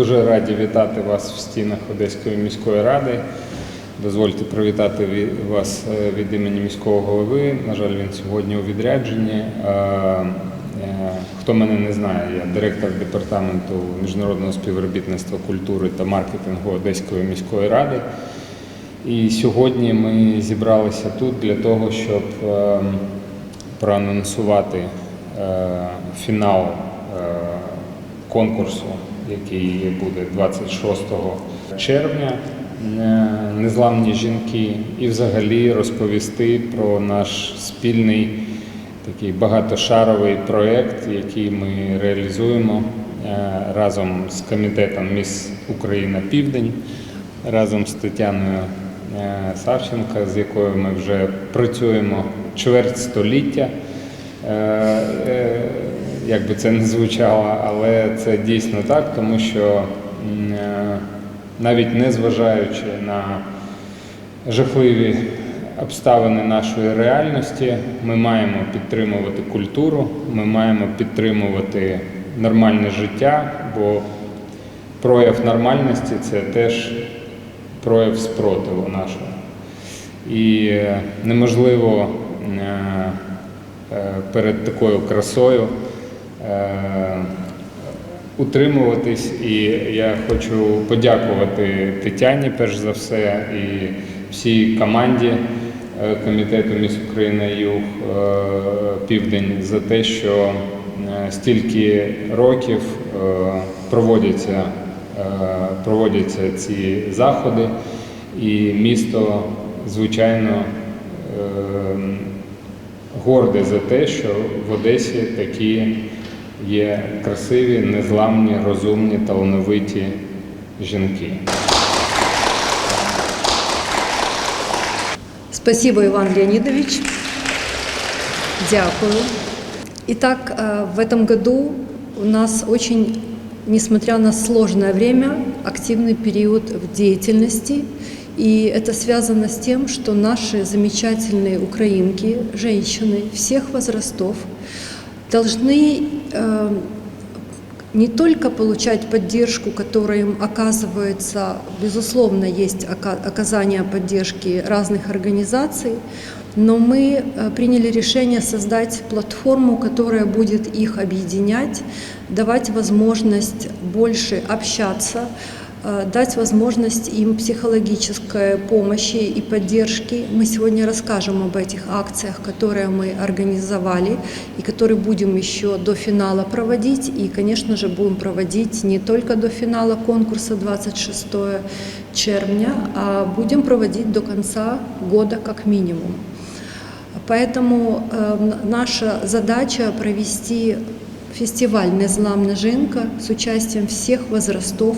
Дуже раді вітати вас в стінах Одеської міської ради. Дозвольте привітати ві- вас е, від імені міського голови. На жаль, він сьогодні у відрядженні. Е, Хто мене не знає, я директор департаменту міжнародного співробітництва культури та маркетингу Одеської міської ради. І сьогодні ми зібралися тут для того, щоб е, проанонсувати фінал конкурсу, який буде 26 червня. е, Незламні жінки, і взагалі розповісти про наш спільний такий багатошаровий проєкт, який ми реалізуємо е, разом з комітетом Міс Україна Південь, разом з Тетяною е, Савченко, з якою ми вже працюємо чверть століття. Як би це не звучало, але це дійсно так, тому що е, навіть не зважаючи на жахливі обставини нашої реальності, ми маємо підтримувати культуру, ми маємо підтримувати нормальне життя, бо прояв нормальності це теж прояв спротиву нашого. І е, неможливо е, перед такою красою утримуватись. І я хочу подякувати Тетяні, перш за все, і всій команді е, комітету Міс Україна Юг е, Південь за те, що е, стільки років е, проводяться, е, проводяться ці заходи, і місто, звичайно, е, горде за те, що в Одесі такі є красиві, незламні, розумні, талановиті жінки. Спасибо, Иван Леонидович. Дякую. Итак, э, в этом году у нас очень, несмотря на сложное время, активный период в деятельности. И это связано с тем, что наши замечательные украинки, женщины всех возрастов, должны э, не только получать поддержку, которая им оказывается, безусловно, есть ока- оказание поддержки разных организаций, но мы э, приняли решение создать платформу, которая будет их объединять, давать возможность больше общаться, дать возможность им психологической помощи и поддержки. Мы сегодня расскажем об этих акциях, которые мы организовали и которые будем еще до финала проводить. И, конечно же, будем проводить не только до финала конкурса 26 червня, а будем проводить до конца года как минимум. Поэтому э, наша задача провести фестиваль «Незламна жінка» с участием всех возрастов.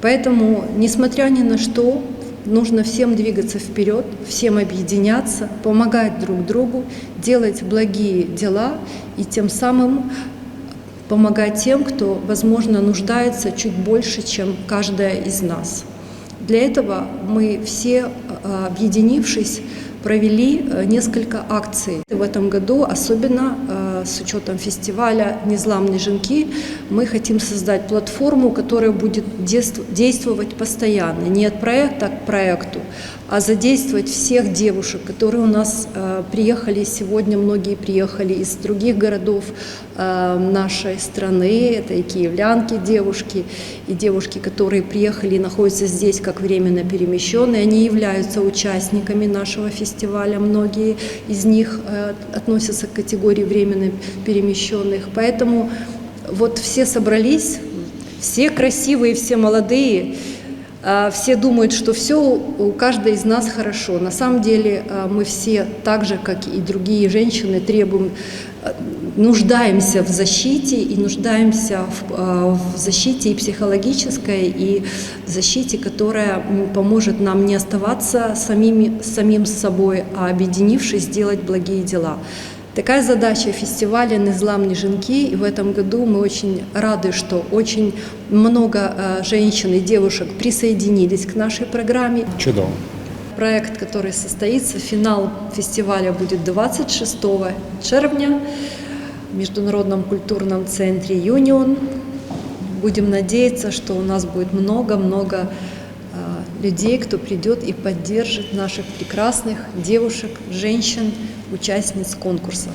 Поэтому, несмотря ни на что, нужно всем двигаться вперед, всем объединяться, помогать друг другу, делать благие дела и тем самым помогать тем, кто, возможно, нуждается чуть больше, чем каждая из нас. Для этого мы все, э, объединившись, провели э, несколько акций. В этом году, особенно э, с учетом фестиваля «Незламные жінки», мы хотим создать платформу, которая будет действ- действовать постоянно, не от проекта к проекту, а задействовать всех девушек, которые у нас э, приехали сегодня, многие приехали из других городов э, нашей страны, это и киевлянки девушки, и девушки, которые приехали и находятся здесь как временно перемещенные, они являются участниками нашего фестиваля, многие из них э, относятся к категории временно перемещенных, поэтому вот все собрались, все красивые, все молодые, все думают, что все у каждой из нас хорошо. На самом деле а, мы все, так же, как и другие женщины, требуем, а, нуждаемся в защите и нуждаемся в, а, в защите и психологической, и защите, которая поможет нам не оставаться самими, самим собой, а объединившись, сделать благие дела. Такая задача фестиваля «Незламные жінки». И в этом году мы очень рады, что очень много э, женщин и девушек присоединились к нашей программе. Чудово. Проект, который состоится, финал фестиваля будет 26 червня в Международном культурном центре «Юнион». будем надеяться, что у нас будет много-много людей, кто придет и поддержит наших прекрасных девушек, женщин, участниц конкурса.